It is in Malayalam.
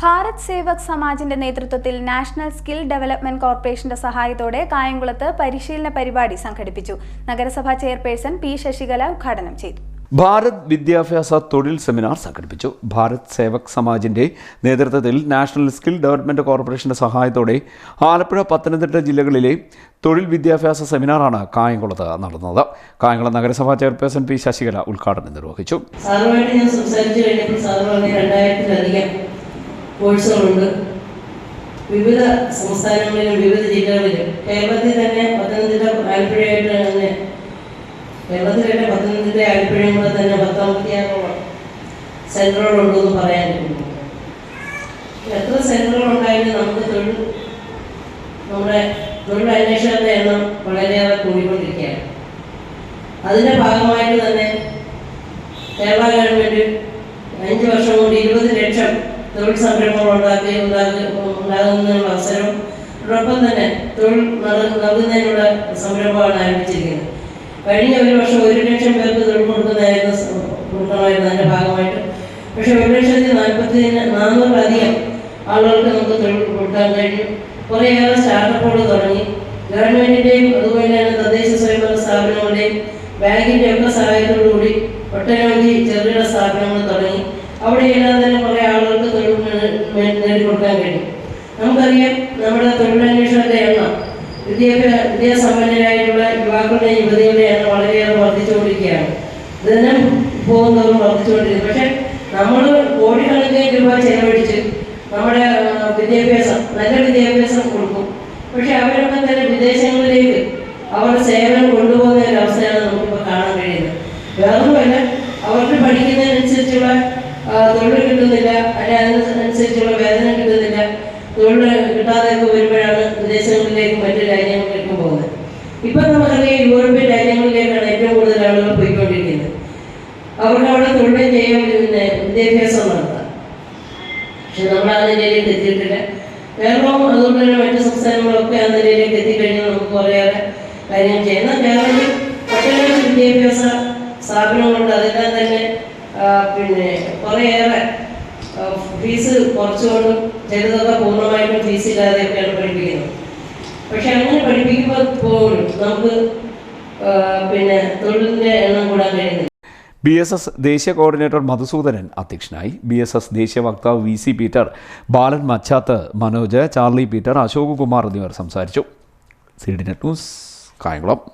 ഭാരത് സേവക് സമാജിന്റെ നേതൃത്വത്തിൽ നാഷണൽ സ്കിൽ ഡെവലപ്മെന്റ് കോർപ്പറേഷന്റെ സഹായത്തോടെ കായംകുളത്ത് പരിശീലന പരിപാടി സംഘടിപ്പിച്ചു. നഗരസഭാ ചെയർപേഴ്സൺ പി ശശികല ഉദ്ഘാടനം ചെയ്തു. ഭാരത് വിദ്യാഭ്യാസ തൊഴിൽ സെമിനാർ സംഘടിപ്പിച്ചു. ഭാരത് സേവക് സമാജിന്റെ നേതൃത്വത്തിൽ നാഷണൽ സ്കിൽ ഡെവലപ്മെന്റ് കോർപ്പറേഷന്റെ സഹായത്തോടെ ആലപ്പുഴ പത്തനംതിട്ട ജില്ലകളിലെ തൊഴിൽ വിദ്യാഭ്യാസ സെമിനാറാണ് കായംകുളത്ത് നടന്നത്. കായംകുളം നഗരസഭാ ചെയർപേഴ്സൺ പി ശശികല ഉദ്ഘാടനം നിർവഹിച്ചു. സാറുമായിട്ട് ഞാൻ സംസാരിച്ചു കഴിഞ്ഞപ്പോൾ സാറ് രണ്ടായിരത്തിലധികം കോഴ്സുകളുണ്ട്. വിവിധ സംസ്ഥാനങ്ങളിലും വിവിധ ജില്ലകളിലും കേരളത്തിൽ തന്നെ പത്തനംതിട്ട ആലപ്പുഴയായിട്ട് തന്നെ കേരളത്തിൽ തന്നെ പത്തനംതിട്ട ആലപ്പുഴയും കൂടെ തന്നെ പത്തമ്പത്തിയാറോളം സെന്ററുകളുണ്ടെന്ന് പറയാൻ പറ്റുന്നു എത്ര സെന്ററുകൾ ഉണ്ടായാലും നമുക്ക് തൊഴിൽ നമ്മുടെ തൊഴിൽ അന്വേഷണത്തെ എണ്ണം വളരെയേറെ കൂടിക്കൊണ്ടിരിക്കുകയാണ്. അതിന്റെ ഭാഗമായിട്ട് തന്നെ കേരള ഗവൺമെന്റ് അഞ്ച് വർഷം കൊണ്ട് ഇരുപത് ലക്ഷം തൊഴിൽ സംരംഭം ഉണ്ടാക്കി ഉണ്ടാകുന്ന അവസരം. അതോടൊപ്പം തന്നെ തൊഴിൽ നൽകുന്നതിനുള്ള സംരംഭമാണ് ആരംഭിച്ചിരിക്കുന്നത്. കഴിഞ്ഞ ഒരു വർഷം ഒരു ലക്ഷം പേർക്ക് തൊഴിൽ കൊടുക്കുന്നതായിരുന്നു കൊടുക്കണമായിരുന്നു അതിന്റെ ഭാഗമായിട്ട്. പക്ഷേ ഒരു ലക്ഷത്തി നാൽപ്പത്തി നാനൂറിലധികം ആളുകൾക്ക് നമുക്ക് തൊഴിൽ കൊടുക്കാൻ കഴിഞ്ഞു. കുറേയേറെ സ്റ്റാർട്ടപ്പുകൾ തുടങ്ങി. ഗവൺമെന്റിന്റെയും അതുപോലെ തന്നെ തദ്ദേശ സ്വയംഭരണ സ്ഥാപനങ്ങളുടെയും ബാങ്കിന്റെ ഒക്കെ സഹായത്തോടുകൂടി ഒട്ടനവധി ചെറുകിട സ്ഥാപനങ്ങൾ തുടങ്ങി. അവിടെയെല്ലാം തന്നെ കുറേ ആളുകൾക്ക് തൊഴിൽ നേടിക്കൊടുക്കാൻ കഴിയും. നമുക്കറിയാം നമ്മുടെ തൊഴിലന്വേഷണത്തെ എണ്ണം വിദ്യാഭ്യാസ വിദ്യാസമ്പന്നരായിട്ടുള്ള യുവാക്കളുടെ യുവതികളുടെ എണ്ണം വളരെയേറെ വർദ്ധിച്ചുകൊണ്ടിരിക്കുകയാണ്. ദിനം പോകുന്നതും വർദ്ധിച്ചുകൊണ്ടിരിക്കും പക്ഷെ നമ്മൾ കോടിക്കണക്കിന് രൂപ ചെലവഴിച്ച് നമ്മുടെ വിദ്യാഭ്യാസം നല്ല വിദ്യാഭ്യാസം കൊടുക്കും. പക്ഷെ അവരൊക്കെ തന്നെ വിദേശങ്ങളിലേക്ക് അവരുടെ സേവനം കൊണ്ടുപോകുന്ന ഒരു അവസ്ഥയാണ് നമുക്കിപ്പോൾ കാണാൻ കഴിയുന്നത് വേറൊന്നുമല്ല അവർക്ക് പഠിക്കുന്നതിനനുസരിച്ചുള്ള ആ, തൊഴിൽ കിട്ടുന്നില്ല. അല്ലെ അതിനനുസരിച്ചുള്ള വേതനം കിട്ടുന്നില്ല. തൊഴിൽ കിട്ടാതെയൊക്കെ വരുമ്പോഴാണ് വിദേശങ്ങളിലേക്കും മറ്റു രാജ്യങ്ങളിലേക്കും പോകുന്നത്. ഇപ്പം നമുക്കറിയാം യൂറോപ്യൻ രാജ്യങ്ങളിലേക്കാണ് ഏറ്റവും കൂടുതൽ ആളുകൾ പോയിക്കൊണ്ടിരിക്കുന്നത്. അവർക്ക് അവിടെ തൊഴിൽ ചെയ്യാൻ പിന്നെ വിദ്യാഭ്യാസം നടത്താം. പക്ഷെ നമ്മൾ ആ നിലയിലേക്ക് എത്തിയിട്ടില്ല. കേരളവും അതുകൊണ്ട് തന്നെ മറ്റു സംസ്ഥാനങ്ങളൊക്കെ ആ നിലയിലേക്ക് എത്തിക്കഴിഞ്ഞാൽ നമുക്ക് കുറേയേറെ കാര്യങ്ങൾ ചെയ്യാം. എന്നാൽ കേരളത്തിൽ ഒട്ടനവധി വിദ്യാഭ്യാസ സ്ഥാപനങ്ങളുണ്ട്. അതെല്ലാം തന്നെ പിന്നെ കുറേയേറെ ഫീസ് കുറച്ചുകൊണ്ട് ചിലതൊക്കെ പൂർണമായിട്ടും ഫീസ് ഇല്ലാതെയൊക്കെയാണ് പഠിപ്പിക്കുന്നത്. പക്ഷെ അങ്ങനെ പഠിപ്പിക്കുമ്പോൾ പോലും നമുക്ക് പിന്നെ തൊഴിലിന്റെ എണ്ണം കൂടാൻ കഴിയുന്നില്ല. ബി എസ് എസ് ദേശീയ കോർഡിനേറ്റർ മധുസൂദനൻ അധ്യക്ഷനായി. ബി എസ് എസ് ദേശീയ വക്താവ് V C Peter Balan Machath Manoj Charlie Peter Ashok Kumar എന്നിവർ സംസാരിച്ചു. C D net news Kayamkulam.